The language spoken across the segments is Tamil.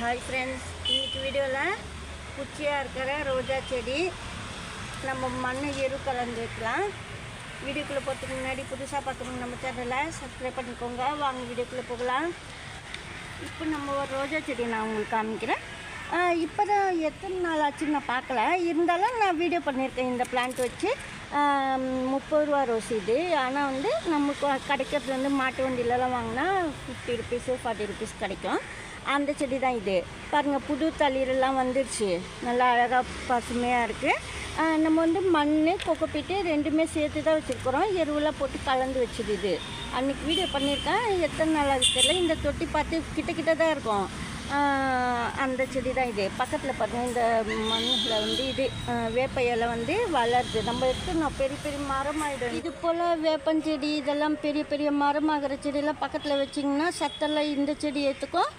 ஹாய் ஃப்ரெண்ட்ஸ் இன்றைக்கி வீடியோவில் குச்சியாக இருக்கிற ரோஜா செடி. நம்ம மண் எரு கலந்து வைக்கலாம். வீடியோக்குள்ளே போகிறதுக்கு முன்னாடி புதுசாக பார்க்குறவங்க நம்ம சேனலை சப்ஸ்கிரைப் பண்ணிக்கோங்க. வாங்க வீடியோக்குள்ளே போகலாம். இப்போ நம்ம ஒரு ரோஜா செடி நான் உங்களுக்கு காமிக்கிறேன். இப்போ தான் எத்தனை நாள் ஆச்சுன்னு நான் பார்க்கல. இருந்தாலும் நான் வீடியோ பண்ணியிருக்கேன் இந்த பிளான்ட் வச்சு. முப்பது ரூபா ரோஸ் இது. ஆனால் வந்து நமக்கு கிடைக்கிறது வந்து மாட்டு வண்டியிலலாம் வாங்கினா ஃபிஃப்டி ருபீஸு ஃபார்ட்டி ருபீஸ் கிடைக்கும். அந்த செடி தான் இது. பாருங்கள் புது தளிரெல்லாம் வந்துருச்சு. நல்லா அழகாக பசுமையாக இருக்குது நம்ம வந்து மண் கொக்கப்பிட்டு ரெண்டுமே சேர்த்து தான் வச்சுருக்குறோம். எருவெல்லாம் போட்டு கலந்து வச்சுது இது. அன்றைக்கி வீடியோ பண்ணியிருக்கேன். எத்தனை நாள் ஆகுது தெரியல. இந்த தொட்டி பார்த்து கிட்ட கிட்ட தான் இருக்கும். அந்த செடி தான் இது. பக்கத்தில் பாருங்கள் இந்த மண்ணில் வந்து இது வேப்ப இலை வந்து வளருது. நம்ம எடுத்துனோம் பெரிய பெரிய மரமாகிடும் இது போல் வேப்பஞ்செடி இதெல்லாம் பெரிய பெரிய மரமாகிற செடியெல்லாம் பக்கத்தில் வச்சிங்கன்னா சத்தெல்லாம் இந்த செடி ஏற்றுக்கும்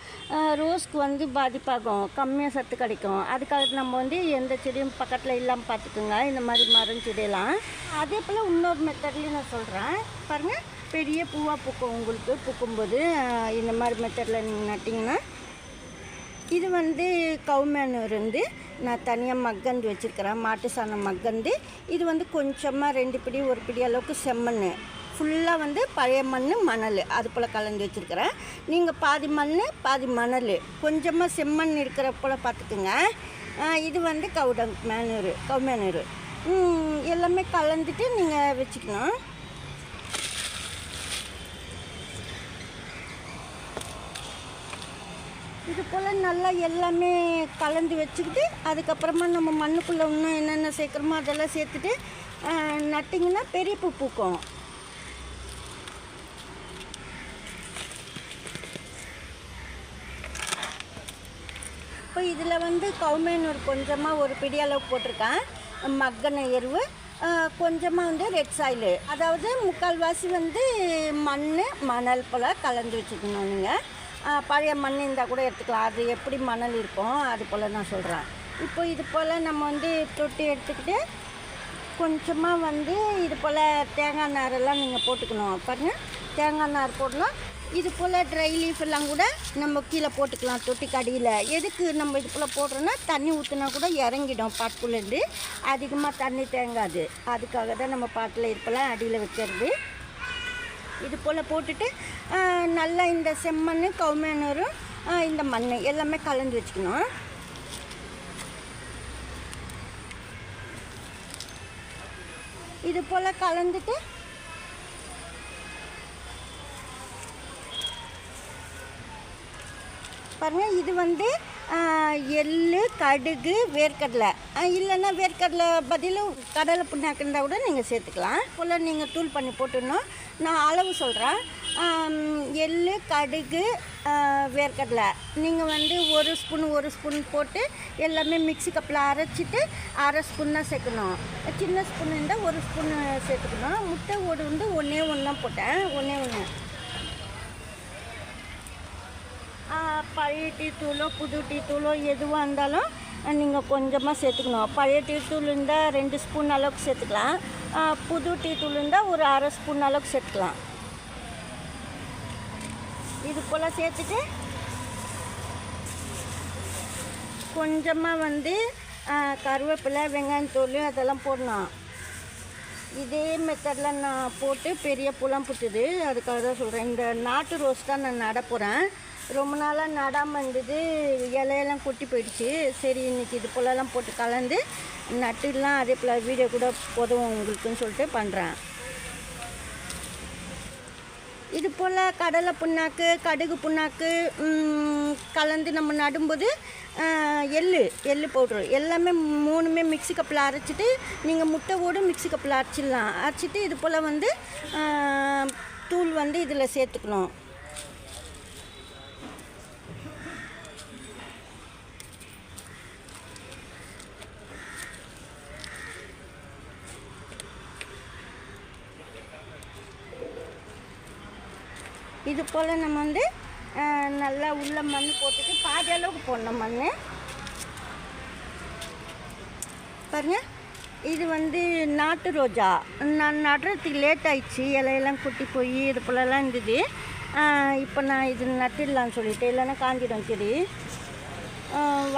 ரோஸ்க்கு வந்து பாதிப்பாகும் கம்மியாக சத்து கிடைக்கும். அதுக்காக நம்ம வந்து எந்த செடியும் பக்கத்தில் இல்லாமல் பார்த்துக்குங்க இந்த மாதிரி மரம் செடியெல்லாம். அதே போல் இன்னொரு மெத்தட்லேயும் நான் சொல்கிறேன் பாருங்கள் பெரிய பூவாக பூக்கும் உங்களுக்கு பூக்கும்போது இந்த மாதிரி மெத்தடில் நீங்கள் நட்டிங்கன்னா வந்து கவுமேனூர் வந்து நான் தனியாக மக்கந்து வச்சுருக்கிறேன் மாட்டு சாணம் மக்கந்து. இது வந்து கொஞ்சமாக ரெண்டு பிடி ஒரு பிடி அளவுக்கு செம்மண் ஃபுல்லாக வந்து பழைய மண் மணல். அது போல் கலந்து வச்சுருக்கிறேன். நீங்கள் பாதி மண் பாதி மணல். கொஞ்சமாக செம்மண் இருக்கிற போல் பார்த்துக்குங்க. இது வந்து கவுடங் மேனூர் கவுமேனூர். எல்லாமே கலந்துட்டு நீங்கள் வச்சுக்கணும். இது போல் நல்லா எல்லாமே கலந்து வச்சுக்கிட்டு அதுக்கப்புறமா நம்ம மண்ணுக்குள்ளே இன்னும் என்னென்ன சேர்க்குறோமோ அதெல்லாம் சேர்த்துட்டு நட்டிங்கன்னா பெரிய பூ பூக்கும். இப்போ இதில் வந்து கவுமேனூர் கொஞ்சமாக ஒரு பிடி அளவு போட்டிருக்கேன். மக்கன எருவு கொஞ்சமாக வந்து ரெட் சாயிலு. அதாவது முக்கால்வாசி வந்து மண் மணல் போல் கலந்து வச்சுக்கணும் நீங்கள் பழைய மண் இருந்தால் கூட எடுத்துக்கலாம். அது எப்படி மணல் இருக்கும் அது போல் நான் சொல்கிறேன் இப்போ இது போல் நம்ம வந்து தொட்டி எடுத்துக்கிட்டு கொஞ்சமாக வந்து இது போல் தேங்காய் நாரெல்லாம் நீங்கள் போட்டுக்கணும். பாருங்க. தேங்காய் நார் போடலாம் இது போல் ட்ரை லீஃப் எல்லாம் கூட நம்ம கீழே போட்டுக்கலாம் தொட்டிக்கு அடியில். எதுக்கு நம்ம இது போல் போடுறோன்னா தண்ணி ஊற்றினா கூட இறங்கிடும் பாட்டுக்குள்ளேருந்து. அதிகமாக தண்ணி தேங்காது. அதுக்காக தான் நம்ம பாட்டில் இது போல் அடியில் வைக்கிறது. இது போல் போட்டுட்டு நல்லா இந்த செம்மண் கவுமேனரும் இந்த மண் எல்லாமே கலந்து வச்சுக்கணும். இது போல் கலந்துட்டு பாருங்கள் இது வந்து எள்ளு கடுகு வேர்க்கடலை. இல்லைன்னா வேர்க்கடலை பதில் கடலை புண்ணாக்கு இருந்தால் கூட நீங்கள் சேர்த்துக்கலாம். போல் நீங்கள் தூள் பண்ணி போட்டுடணும். நான் அளவு சொல்கிறேன் எள்ளு கடுகு வேர்க்கடலை. நீங்கள் வந்து ஒரு ஸ்பூன் ஒரு ஸ்பூன் போட்டு எல்லாமே மிக்ஸி கப்பில் அரைச்சிட்டு அரை ஸ்பூன் தான் சேர்க்கணும். சின்ன ஸ்பூன் இருந்தால் ஒரு ஸ்பூன் சேர்த்துக்கணும். முட்டை ஓடு வந்து ஒன்றே ஒன்று தான் போட்டேன். ஒன்றே ஒன்று பழைய டீ தூளோ புது டீ தூளோ எதுவாக இருந்தாலும் நீங்கள் கொஞ்சமாக சேர்த்துக்கணும். பழைய டீ தூள் இருந்தால் ரெண்டு ஸ்பூன் அளவுக்கு சேர்த்துக்கலாம். புது டீ தூள் இருந்தால் ஒரு அரை ஸ்பூன் அளவுக்கு சேர்த்துக்கலாம். இது போல் சேர்த்துட்டு கொஞ்சமாக வந்து கருவேப்பிலை வெங்காயத்தூள் அதெல்லாம் போடணும். இதே மெத்தடில் நான் போட்டு பெரிய புலம் புட்டுது. அதுக்காக தான் சொல்கிறேன் இந்த நாட்டு ரோஸ் தான் நான் நட போகிறேன் ரொம்ப நாளாக நடாமல் இருந்தது. இலையெல்லாம் கொட்டி போயிடுச்சு. சரி இன்னைக்கு இது போலலாம் போட்டு கலந்து நட்டுலாம் அதே போல் வீடியோ கூட உதவும் உங்களுக்குன்னு சொல்லிட்டு பண்ணுறேன் இது போல் கடலை புண்ணாக்கு கடுகு புண்ணாக்கு கலந்து நம்ம நடும்போது எள் எள் பவுட்ரு. எல்லாமே மூணுமே மிக்ஸி கப்பில் அரைச்சிட்டு நீங்கள் முட்டை ஓடு மிக்ஸி கப்பில் அரைச்சிடலாம். அரைச்சிட்டு இது போல் வந்து தூள் வந்து இதில் சேர்த்துக்கணும். இது போல் நம்ம வந்து நல்லா உள்ள மண் போட்டுட்டு பாதி அளவுக்கு போடணும் மண் பாருங்கள் இது வந்து நாட்டு ரோஜா. நான் நடுறதுக்கு லேட் ஆயிடுச்சு. இலையெல்லாம் கொட்டி போய் இது போலலாம் இருந்தது. இப்போ நான் இது நட்டிடலான்னு சொல்லிட்டு இல்லைன்னா காஞ்சிடும் செடி.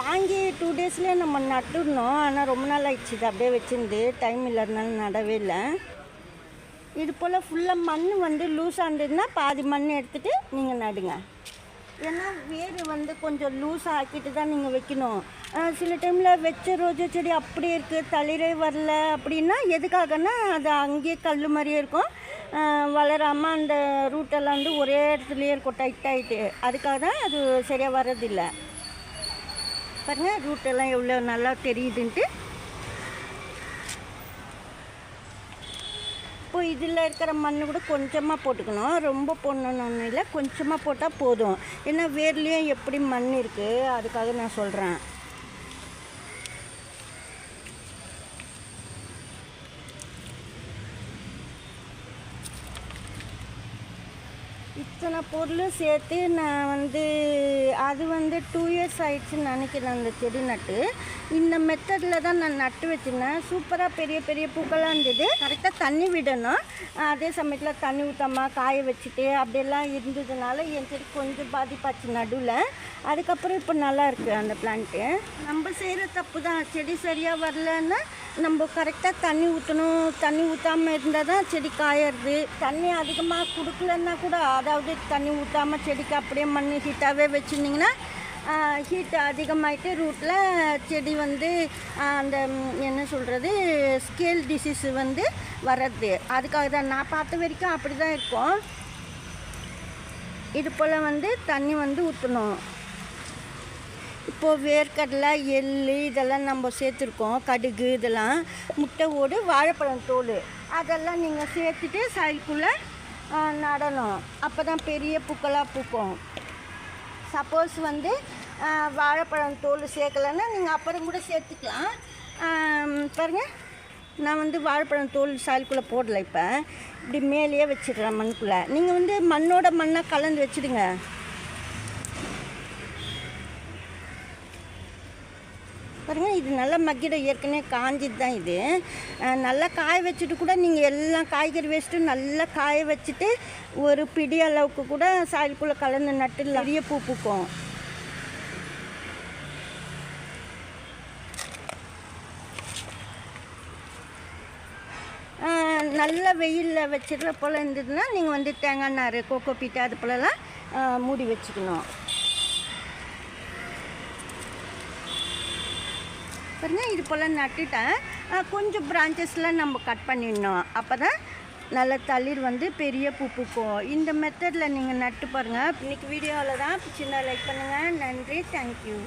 வாங்கி டூ டேஸ்லேயே நம்ம நட்டுடணும். ஆனால் ரொம்ப நாள் ஆயிடுச்சு. இது அப்படியே வச்சுருந்து டைம் இல்லாதனால நடவே இல்லை. இது போல் ஃபுல்லாக மண் வந்து லூஸாக இருந்ததுன்னா பாதி மண் எடுத்துகிட்டு நீங்கள் நடுங்க. ஏன்னா வேர் வந்து கொஞ்சம் லூஸாக ஆக்கிட்டு தான் நீங்கள் வைக்கணும். சில டைமில் வச்ச ரோஜா செடி அப்படியே இருக்குது தளிரே வரல அப்படின்னா எதுக்காகன்னா அது அங்கேயே கல் மாதிரியே இருக்கும். வளராமல் அந்த ரூட்டெல்லாம் வந்து ஒரே இடத்துலையே இருக்கும் டைட் ஆகிட்டு அதுக்காக தான் அது சரியாக வர்றதில்லை. பாருங்கள் ரூட்டெல்லாம் எவ்வளோ நல்லா தெரியுதுன்ட்டு இதில் இருக்கிற மண் கூட கொஞ்சமாக போட்டுக்கணும். ரொம்ப போடணும்னு இல்லை கொஞ்சமாக போட்டால் போதும். ஏன்னா வேர்லேயும் எப்படி மண் இருக்குது அதுக்காக நான் சொல்கிறேன் இத்தனை பொருளும் சேர்த்து நான் வந்து அது வந்து டூ இயர்ஸ் ஆயிடுச்சுன்னு நினைக்கிறேன் அந்த செடி நட்டு. இந்த மெத்தடில் தான் நான் நட்டு வச்சிருந்தேன். சூப்பராக பெரிய பெரிய பூக்களாக இருந்தது. கரெக்டாக தண்ணி விடணும். அதே சமயத்தில் தண்ணி ஊற்றாம காய வச்சுட்டு அப்படியெல்லாம் இருந்ததுனால என் செடி கொஞ்சம் பாதிப்பாச்சு நடுவில். அதுக்கப்புறம் இப்போ நல்லா இருக்குது அந்த பிளான்ட்டு நம்ம செய்கிற தப்பு தான். செடி சரியாக வரலன்னா நம்ம கரெக்டாக தண்ணி ஊற்றணும் தண்ணி ஊற்றாமல் இருந்தால் தான் செடி காயறது. தண்ணி அதிகமாக கொடுக்கலன்னா கூட அதாவது தண்ணி ஊற்றாமல் செடிக்கு அப்படியே மண் ஹீட்டாகவே வச்சுருந்திங்கன்னா ஹீட் அதிகமாகிட்டு ரூட்டில் செடி வந்து அந்த என்ன சொல்கிறது ஸ்கேல் டிசீஸ் வந்து வர்றது. அதுக்காக தான் நான் பார்த்த வரைக்கும் அப்படி தான் இருக்கும். இது போல் வந்து தண்ணி வந்து ஊற்றணும் இப்போது வேர்க்கடலை எள் இதெல்லாம் நம்ம சேர்த்துருக்கோம் கடுகு இதெல்லாம் முட்டை ஓடு வாழைப்பழம் தோல். அதெல்லாம் நீங்கள் சேர்த்துட்டு சாய்க்குள்ளே நடணும். அப்போ தான் பெரிய பூக்களாக பூக்கும். சப்போஸ் வந்து வாழைப்பழம் தோல் சேர்க்கலைன்னா நீங்கள் அப்புறம் கூட சேர்த்துக்கலாம். பாருங்கள் நான் வந்து வாழைப்பழம் தோல் சாயலுக்குள்ளே போடலை இப்போ. இப்படி மேலேயே வச்சிடுறேன் மண்ணுக்குள்ளே நீங்கள் வந்து மண்ணோட மண்ணாக கலந்து வச்சிடுங்க. பாருங்கள் இது நல்லா மக்கிட ஏற்கனவே காஞ்சிது தான் இது. நல்லா காய வச்சுட்டு கூட நீங்கள் எல்லாம் காய்கறி வச்சுட்டு நல்லா காய வச்சுட்டு ஒரு பிடி அளவுக்கு கூட சாயலுக்குள்ளே கலந்து நட்டு நிறைய பூ பூக்கும். நல்ல வெயிலில் வச்சிடுற போல் இருந்ததுன்னா நீங்கள் வந்து தேங்காய் நார் கோகோ பீட்டு அது போலலாம் மூடி வச்சுக்கணும். பாருங்கள் இது போல் நட்டுட்டேன். கொஞ்சம் பிரான்ச்சஸ்லாம் நம்ம கட் பண்ணிடணும். அப்போ தான் நல்ல தளிர் வந்து பெரிய பூ பூக்கும் இந்த மெத்தடில் நீங்கள் நட்டு பாருங்கள் இன்றைக்கி வீடியோவில் தான். சின்ன லைக் பண்ணுங்கள் நன்றி. தேங்க்யூ